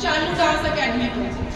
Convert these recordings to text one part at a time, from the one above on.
ਸ਼ਾਨੂ dance academy ਤੋਂ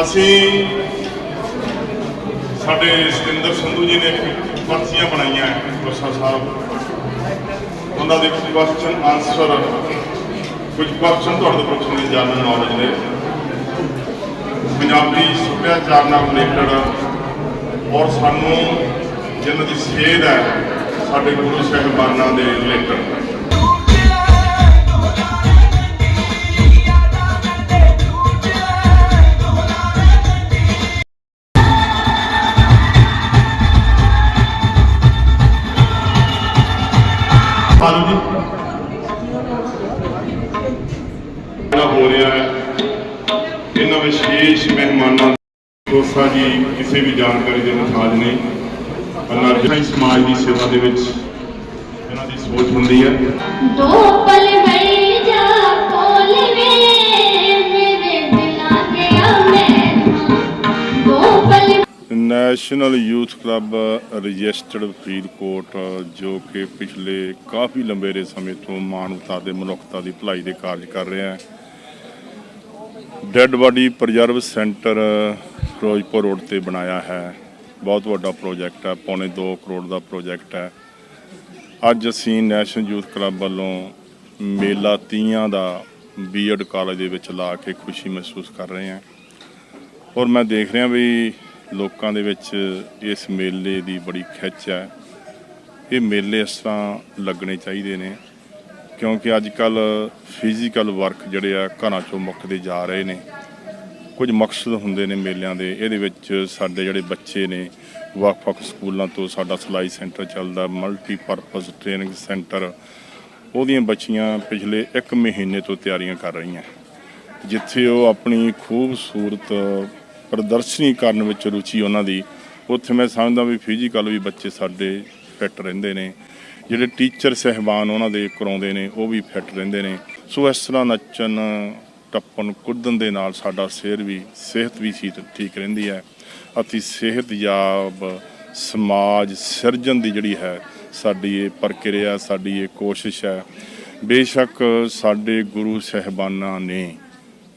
ਅਸੀਂ ਸਾਡੇ ਸਤਿੰਦਰ ਸੰਧੂ ਜੀ ਨੇ ਪਰਚੀਆਂ ਬਣਾਈਆਂ ਗੁਰਸਾ ਸਾਹਿਬ। ਉਹਨਾਂ ਦੇ ਕੁਐਸਚਨ ਆਨਸਰ ਕੁਝ ਕੁਐਸਚਨ ਤੁਹਾਡੇ ਤੋਂ ਪੁੱਛਣ ਦੀ ਜਨਰਲ ਨੌਲੇਜ ਦੇ। ਪੰਜਾਬੀ ਸੱਭਿਆਚਾਰ ਨਾਲ ਰਿਲੇਟਡ ਔਰ ਸਾਨੂੰ ਜਿਨ੍ਹਾਂ ਦੀ ਸੇਧ ਹੈ ਸਾਡੇ ਗੁਰੂ ਸਾਹਿਬਾਨਾਂ ਦੇ ਰਿਲੇਟਡ ਹੋ ਰਿਹਾ ਹੈ। ਇਹਨਾਂ ਵਿਸ਼ੇਸ਼ ਮਹਿਮਾਨਾਂ ਦੋਸਤਾਂ ਜੀ, ਕਿਸੇ ਵੀ ਜਾਣਕਾਰੀ ਦੇ ਮੁਤਾਜ ਨਹੀਂ। ਅਨਰਜਾਈ ਸਮਾਜ ਦੀ ਸੇਵਾ ਦੇ ਵਿੱਚ ਇਹਨਾਂ ਦੀ ਸੋਚ ਹੁੰਦੀ ਹੈ। ਦੋ ਪਲ ਬਈ ਜਾ ਕੋਲ ਵੇ ਮੇਰੇ ਦਿਲਾਂ ਦੇ ਆ ਮੈਂ ਦੋ ਪਲ national youth club registered Faridkot ਜੋ ਕਿ ਪਿਛਲੇ ਕਾਫੀ ਲੰਬੇਰੇ ਸਮੇਂ ਤੋਂ ਮਾਨਵਤਾ ਤੇ ਮਨੁੱਖਤਾ ਦੀ ਭਲਾਈ ਦੇ ਕਾਰਜ ਕਰ ਰਿਹਾ ਹੈ। Dead body preserve centre Ferozepur road ਤੇ ਬਣਾਇਆ ਹੈ। ਬਹੁਤ ਵੱਡਾ ਪ੍ਰੋਜੈਕਟ ਹੈ, ਪੌਣੇ 2 ਕਰੋੜ ਦਾ ਪ੍ਰੋਜੈਕਟ ਹੈ। ਅੱਜ ਅਸੀਂ ਨੈਸ਼ਨਲ ਯੂਥ ਕਲੱਬ ਵੱਲੋਂ ਮੇਲਾ ਤੀਆਂ ਦਾ ਬੀਐਡ ਕਾਲਜ ਦੇ ਵਿੱਚ ਲਾ ਕੇ ਖੁਸ਼ੀ ਮਹਿਸੂਸ ਕਰ ਰਹੇ ਹਾਂ। ਔਰ ਮੈਂ ਦੇਖ ਰਿਹਾ ਵੀ ਲੋਕਾਂ ਦੇ ਵਿੱਚ ਇਸ ਮੇਲੇ ਦੀ ਬੜੀ ਖਿੱਚ ਹੈ। ਇਹ ਮੇਲੇ ਇਸ ਤਰ੍ਹਾਂ ਲੱਗਣੇ ਚਾਹੀਦੇ ਨੇ, ਕਿਉਂਕਿ ਅੱਜ ਕੱਲ ਫਿਜ਼ੀਕਲ ਵਰਕ ਜਿਹੜੇ ਆ ਘਰਾਂ ਚੋਂ ਮੁੱਕਦੇ ਜਾ ਰਹੇ ਨੇ। ਕੁਝ ਮਕਸਦ ਹੁੰਦੇ ਨੇ ਮੇਲਿਆਂ ਦੇ, ਇਹਦੇ ਵਿੱਚ ਸਾਡੇ ਜਿਹੜੇ ਬੱਚੇ ਨੇ, ਵੱਖ-ਵੱਖ ਸਕੂਲਾਂ ਤੋਂ ਸਾਡਾ ਸਿਲਾਈ ਸੈਂਟਰ ਚੱਲਦਾ ਮਲਟੀਪਰਪਸ ਟ੍ਰੇਨਿੰਗ ਸੈਂਟਰ ਉਹਦੀਆਂ ਬੱਚੀਆਂ ਪਿਛਲੇ 1 ਮਹੀਨੇ ਤੋਂ ਤਿਆਰੀਆਂ ਕਰ ਰਹੀਆਂ। ਜਿੱਥੇ ਉਹ ਆਪਣੀ ਖੂਬਸੂਰਤ ਪ੍ਰਦਰਸ਼ਨੀ ਕਰਨ ਵਿੱਚ ਰੁਚੀ ਉਹਨਾਂ ਦੀ, ਉੱਥੇ ਮੈਂ ਸਮਝਦਾ ਵੀ ਫਿਜ਼ੀਕਲ ਵੀ ਬੱਚੇ ਸਾਡੇ ਫਿੱਟ ਰਹਿੰਦੇ ਨੇ। ਜਿਹੜੇ ਟੀਚਰ ਸਹਿਬਾਨ ਉਹਨਾਂ ਦੇ ਕਰਾਉਂਦੇ ਨੇ, ਉਹ ਵੀ ਫਿੱਟ ਰਹਿੰਦੇ ਨੇ। ਸੋ ਇਸ ਤਰ੍ਹਾਂ ਨੱਚਣ ਟੱਪਣ ਕੁੱਦਣ ਦੇ ਨਾਲ ਸਾਡਾ ਸਿਹਤ ਵੀ ਸਿਹਤ ਵੀ ਠੀਕ ਰਹਿੰਦੀ ਹੈ। ਅਤੇ ਸਿਹਤਯਾਬ ਸਮਾਜ, ਸਿਰਜਣ ਦੀ ਜਿਹੜੀ ਹੈ, ਸਾਡੀ ਇਹ ਪ੍ਰਕਿਰਿਆ, ਸਾਡੀ ਇਹ ਕੋਸ਼ਿਸ਼ ਹੈ। ਬੇਸ਼ੱਕ ਸਾਡੇ ਗੁਰੂ ਸਹਿਬਾਨਾਂ ਨੇ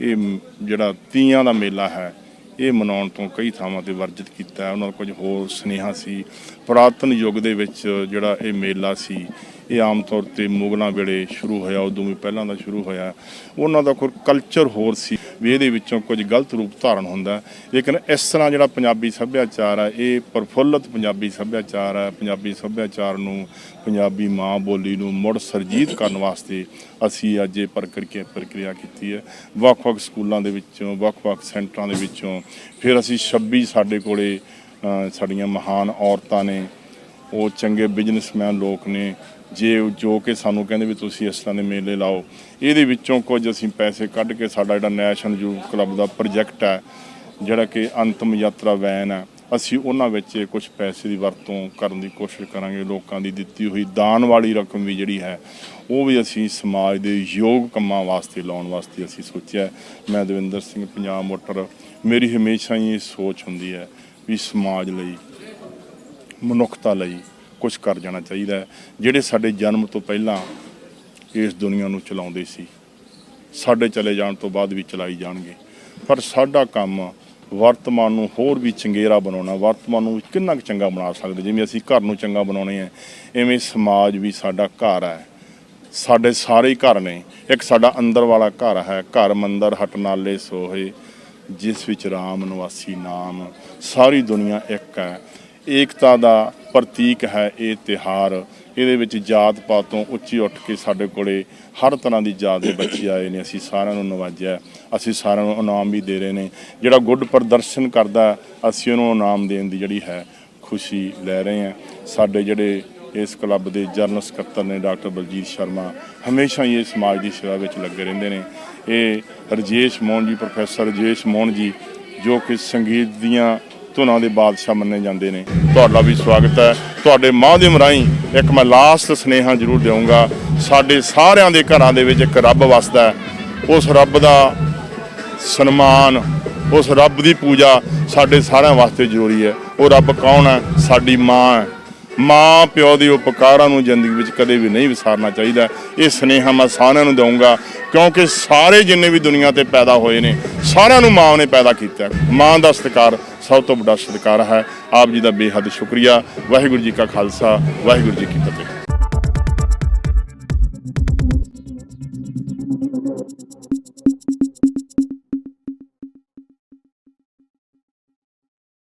ਇਹ ਜਿਹੜਾ ਤੀਆਂ ਦਾ ਮੇਲਾ ਹੈ, ਇਹ ਮਨਾਉਣ ਤੋਂ ਕਈ ਥਾਵਾਂ ਤੇ ਵਰਜਿਤ ਕੀਤਾ ਉਹਨਾਂ ਦਾ ਕੁਝ ਹੋਰ ਸੁਨੇਹਾ ਸੀ। ਪੁਰਾਤਨ ਯੁੱਗ ਦੇ ਵਿੱਚ ਜਿਹੜਾ ਇਹ ਮੇਲਾ ਸੀ ਇਹ ਆਮ ਤੌਰ ਤੇ ਮੁਗਲਾਂ ਵੇਲੇ ਸ਼ੁਰੂ ਹੋਇਆ, ਉਦੋਂ ਵੀ ਪਹਿਲਾਂ ਦਾ ਸ਼ੁਰੂ ਹੋਇਆ। ਉਹਨਾਂ ਦਾ ਕੋਈ ਕਲਚਰ ਹੋਰ ਸੀ, ਵੀ ਇਹਦੇ ਵਿੱਚੋਂ ਕੁਝ ਗਲਤ ਰੂਪ ਧਾਰਨ ਹੁੰਦਾ। ਲੇਕਿਨ ਇਸ ਤਰ੍ਹਾਂ ਜਿਹੜਾ ਪੰਜਾਬੀ ਸੱਭਿਆਚਾਰ ਹੈ ਇਹ ਪ੍ਰਫੁੱਲਤ ਪੰਜਾਬੀ ਸੱਭਿਆਚਾਰ ਹੈ ਪੰਜਾਬੀ ਸੱਭਿਆਚਾਰ ਨੂੰ ਪੰਜਾਬੀ ਮਾਂ ਬੋਲੀ ਨੂੰ ਮੁੜ ਸਰਜੀਤ ਕਰਨ ਵਾਸਤੇ ਅਸੀਂ ਅੱਜ ਇਹ ਪ੍ਰਕਿਰਿਆ ਪ੍ਰਕਿਰਿਆ ਕੀਤੀ ਹੈ। ਵੱਖ-ਵੱਖ ਸਕੂਲਾਂ ਦੇ ਵਿੱਚੋਂ, ਵੱਖ-ਵੱਖ ਸੈਂਟਰਾਂ ਦੇ ਵਿੱਚੋਂ, ਫਿਰ ਅਸੀਂ 26 ਸਾਡੇ ਕੋਲੇ ਸਾਡੀਆਂ ਮਹਾਨ ਔਰਤਾਂ ਨੇ, ਉਹ ਚੰਗੇ ਬਿਜ਼ਨਸਮੈਨ ਲੋਕ ਨੇ ਜੇ ਜੋ ਕਿ ਸਾਨੂੰ ਕਹਿੰਦੇ ਵੀ ਤੁਸੀਂ ਇਸ ਤਰ੍ਹਾਂ ਦੇ ਮੇਲੇ ਲਾਓ, ਇਹਦੇ ਵਿੱਚੋਂ ਕੁਝ ਅਸੀਂ ਪੈਸੇ ਕੱਢ ਕੇ ਸਾਡਾ ਜਿਹੜਾ ਨੈਸ਼ਨਲ ਯੂਥ ਕਲੱਬ ਦਾ ਪ੍ਰੋਜੈਕਟ ਹੈ, ਜਿਹੜਾ ਕਿ ਅੰਤਮ ਯਾਤਰਾ ਵੈਨ ਹੈ, ਅਸੀਂ ਉਹਨਾਂ ਵਿੱਚ ਕੁਝ ਪੈਸੇ ਦੀ ਵਰਤੋਂ ਕਰਨ ਦੀ ਕੋਸ਼ਿਸ਼ ਕਰਾਂਗੇ, ਲੋਕਾਂ ਦੀ ਦਿੱਤੀ ਹੋਈ ਦਾਨ ਵਾਲੀ ਰਕਮ ਵੀ ਜਿਹੜੀ ਹੈ, ਉਹ ਵੀ ਅਸੀਂ ਸਮਾਜ ਦੇ ਯੋਗ ਕੰਮਾਂ ਵਾਸਤੇ ਲਾਉਣ ਵਾਸਤੇ ਅਸੀਂ ਸੋਚਿਆ ਮੈਂ ਦਵਿੰਦਰ ਸਿੰਘ ਪੰਜਾਬ ਮੋਟਰ, ਮੇਰੀ ਹਮੇਸ਼ਾ ਹੀ ਇਹ ਸੋਚ ਹੁੰਦੀ ਹੈ ਵੀ ਸਮਾਜ ਲਈ, ਮਨੁੱਖਤਾ ਲਈ ਕੁਝ ਕਰ ਜਾਣਾ ਚਾਹੀਦਾ ਜਿਹੜੇ ਸਾਡੇ ਜਨਮ ਤੋਂ ਪਹਿਲਾਂ ਇਸ ਦੁਨੀਆ ਨੂੰ ਚਲਾਉਂਦੇ ਸੀ, ਸਾਡੇ ਚਲੇ ਜਾਣ ਤੋਂ ਬਾਅਦ ਵੀ ਚਲਾਈ ਜਾਣਗੇ। ਪਰ ਸਾਡਾ ਕੰਮ ਵਰਤਮਾਨ ਨੂੰ ਹੋਰ ਵੀ ਚੰਗੇਰਾ ਬਣਾਉਣਾ, ਵਰਤਮਾਨ ਨੂੰ ਕਿੰਨਾ ਕੁ ਚੰਗਾ ਬਣਾ ਸਕਦੇ, ਜਿਵੇਂ ਅਸੀਂ ਘਰ ਨੂੰ ਚੰਗਾ ਬਣਾਉਣੇ ਆ, ਐਵੇਂ ਸਮਾਜ ਵੀ ਸਾਡਾ ਘਰ ਹੈ। ਸਾਡੇ ਸਾਰੇ ਘਰ ਨੇ, ਇੱਕ ਸਾਡਾ ਅੰਦਰ ਵਾਲਾ ਘਰ ਹੈ, ਘਰ ਮੰਦਰ ਹਟਨਾਲੇ ਸੋਹੇ, ਜਿਸ ਵਿੱਚ ਰਾਮ ਨਿਵਾਸੀ ਨਾਮ, ਸਾਰੀ ਦੁਨੀਆ ਇੱਕ ਹੈ। ਏਕਤਾ ਦਾ ਪ੍ਰਤੀਕ ਹੈ ਇਹ ਤਿਹਾਰ। ਇਹਦੇ ਵਿੱਚ ਜਾਤ ਪਾਤ ਤੋਂ ਉੱਚੀ ਉੱਠ ਕੇ ਸਾਡੇ ਕੋਲੇ ਹਰ ਤਰ੍ਹਾਂ ਦੀ ਜਾਤ ਦੇ ਬੱਚੇ ਆਏ ਨੇ। ਅਸੀਂ ਸਾਰਿਆਂ ਨੂੰ ਨਵਾਜਿਆ ਅਸੀਂ ਸਾਰਿਆਂ ਨੂੰ ਇਨਾਮ ਵੀ ਦੇ ਰਹੇ ਨੇ। ਜਿਹੜਾ ਗੁੱਡ ਪ੍ਰਦਰਸ਼ਨ ਕਰਦਾ ਅਸੀਂ ਉਹਨੂੰ ਇਨਾਮ ਦੇਣ ਦੀ ਜਿਹੜੀ ਹੈ, ਖੁਸ਼ੀ ਲੈ ਰਹੇ ਹਾਂ। ਸਾਡੇ ਜਿਹੜੇ ਇਸ ਕਲੱਬ ਦੇ ਜਨਰਲ ਸਕੱਤਰ ਨੇ ਡਾਕਟਰ ਬਲਜੀਤ ਸ਼ਰਮਾ, ਹਮੇਸ਼ਾ ਹੀ ਇਹ ਸਮਾਜ ਦੀ ਸੇਵਾ ਵਿੱਚ ਲੱਗੇ ਰਹਿੰਦੇ ਨੇ। ਇਹ ਰਜੇਸ਼ ਮੋਹਨ ਜੀ, ਪ੍ਰੋਫੈਸਰ ਰਜੇਸ਼ ਮੋਹਨ ਜੀ, ਜੋ ਕਿ ਸੰਗੀਤ ਦੀਆਂ ਧੁਨਾਂ ਦੇ ਬਾਦਸ਼ਾਹ ਮੰਨੇ ਜਾਂਦੇ ਨੇ। ਤੁਹਾਡਾ ਵੀ ਸਵਾਗਤ ਹੈ। ਤੁਹਾਡੇ ਮਾਧਿਅਮ ਰਾਹੀਂ ਇੱਕ ਮੈਂ ਲਾਸਟ ਸੁਨੇਹਾ ਜ਼ਰੂਰ ਦੇਵਾਂਗਾ। ਸਾਡੇ ਸਾਰਿਆਂ ਦੇ ਘਰਾਂ ਦੇ ਵਿੱਚ ਇੱਕ ਰੱਬ ਵਸਦਾ ਹੈ। ਉਸ ਰੱਬ ਦਾ ਸਨਮਾਨ, ਉਸ ਰੱਬ ਦੀ ਪੂਜਾ ਸਾਡੇ ਸਾਰਿਆਂ ਵਾਸਤੇ ਜ਼ਰੂਰੀ ਹੈ। ਉਹ ਰੱਬ ਕੌਣ ਹੈ? ਸਾਡੀ ਮਾਂ ਹੈ। ਮਾਂ ਪਿਓ ਦੇ ਉਪਕਾਰਾਂ ਨੂੰ ਜ਼ਿੰਦਗੀ ਵਿੱਚ ਕਦੇ ਵੀ ਨਹੀਂ ਵਿਸਾਰਨਾ ਚਾਹੀਦਾ। ਇਹ ਸਨੇਹਾ ਮੈਂ ਸਾਰਿਆਂ ਨੂੰ ਦਊਂਗਾ, ਕਿਉਂਕਿ ਸਾਰੇ ਜਿੰਨੇ ਵੀ ਦੁਨੀਆ ਤੇ ਪੈਦਾ ਹੋਏ ਨੇ, ਸਾਰਿਆਂ ਨੂੰ ਮਾਂ ਨੇ ਪੈਦਾ ਕੀਤਾ। ਮਾਂ ਦਾ ਸਤਿਕਾਰ ਸਭ ਤੋਂ ਵੱਡਾ ਸਤਿਕਾਰ ਹੈ। ਆਪ ਜੀ ਦਾ ਬੇਹੱਦ ਸ਼ੁਕਰੀਆ। ਵਾਹਿਗੁਰੂ ਜੀ ਕਾ ਖਾਲਸਾ, ਵਾਹਿਗੁਰੂ ਜੀ ਕੀ ਫਤਿਹ।